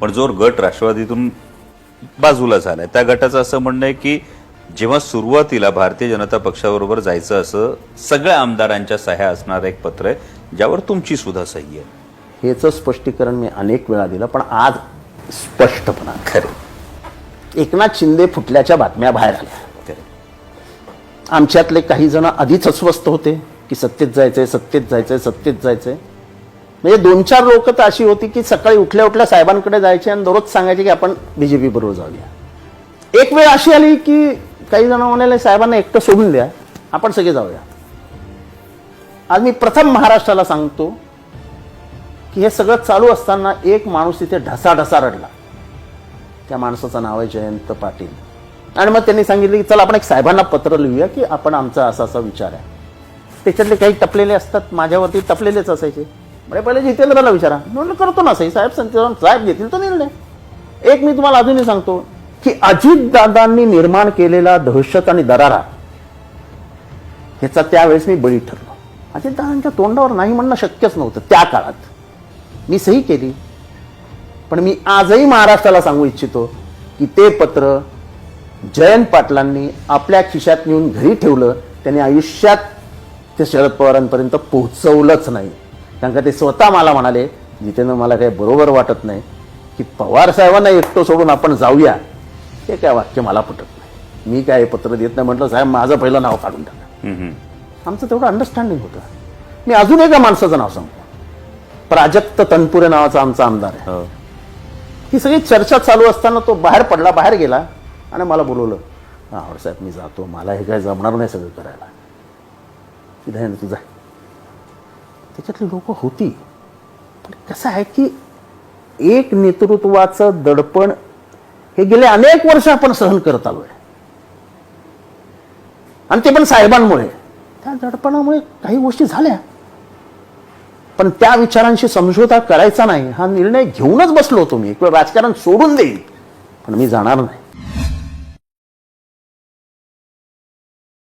पण जो गट राष्ट्रवादीतून बाजूला झालाय. त्या गटाचं असं म्हणणं आहे की जेव्हा सुरुवातीला भारतीय जनता पक्षाबरोबर जायचं असं सगळ्या आमदारांच्या सह्या असणारं एक पत्र आहे ज्यावर तुमची सुद्धा सही आहे. हेच स्पष्टीकरण मी अनेक वेळा दिलं पण आज स्पष्टपणा. खरं. एकनाथ शिंदे फुटल्याच्या बातम्या बाहेर आल्या. आमच्यातले काही जण आधीच अस्वस्थ होते की सत्तेत जायचंय सत्तेत जायचंय सत्तेत जायचंय. म्हणजे दोन चार लोक तर अशी होती की सकाळी उठल्या उठल्या साहेबांकडे जायचे आणि दररोज सांगायचे की आपण बीजेपी बरोबर जाऊया. एक वेळ अशी आली की काही जण म्हणाले साहेबांना एकटं सोडून द्या आपण सगळे जाऊया. आज मी प्रथम महाराष्ट्राला सांगतो की हे सगळं चालू असताना एक माणूस तिथे ढसा ढसा रडला. त्या माणसाचं नाव आहे जयंत पाटील. आणि मग त्यांनी सांगितलं की चला आपण एक साहेबांना पत्र लिहूया की आपण आमचा असा असा विचार आहे. त्याच्यातले काही टपलेले असतात माझ्यावरती टपलेलेच असायचे. म्हणजे पहिले जितेंद्रला विचारा. म्हणलं करतो ना सई साहेब संत साहेब घेतील तो निर्णय. एक मी तुम्हाला अजूनही सांगतो की अजितदादांनी निर्माण केलेला दहशत आणि दरारा ह्याचा त्यावेळेस मी बळी ठरलो. अजितदादांच्या तोंडावर नाही म्हणणं शक्यच नव्हतं त्या काळात. मी सही केली पण मी आजही महाराष्ट्राला सांगू इच्छितो की ते पत्र जयंत पाटलांनी आपल्या खिशात नेऊन घरी ठेवलं त्यांनी आयुष्यात ते शरद पवारांपर्यंत पोहोचवलंच नाही. कारण का ते स्वतः मला म्हणाले जितेंद्र मला काही बरोबर वाटत नाही की पवार साहेबांना एकटं सोडून आपण जाऊया. हे काय वाक्य मला पटत नाही. मी काय पत्र देत नाही म्हटलं साहेब माझं पहिलं नाव काढून टाका. आमचं तेवढं अंडरस्टँडिंग होतं. मी अजून एका माणसाचं नाव सांगतो. प्राजक्त तनपुरे नावाचा आमचा आमदार आहे. हो. ही सगळी चर्चा चालू असताना तो बाहेर पडला बाहेर गेला आणि मला बोलवलं आवड साहेब मी जातो. मला हे काय जमणार नाही सगळं करायला. तुझा त्याच्यातली लोक होती. पण कसं आहे की एक नेतृत्वाचं दडपण हे गेले अनेक वर्ष आपण सहन करत आलोय. आणि ते पण साहेबांमुळे. त्या दडपणामुळे काही गोष्टी झाल्या. पण त्या विचारांशी समझोता करायचा नाही हा निर्णय घेऊनच बसलो होतो मी. किंवा राजकारण सोडून देईल. पण मी जाणार नाही.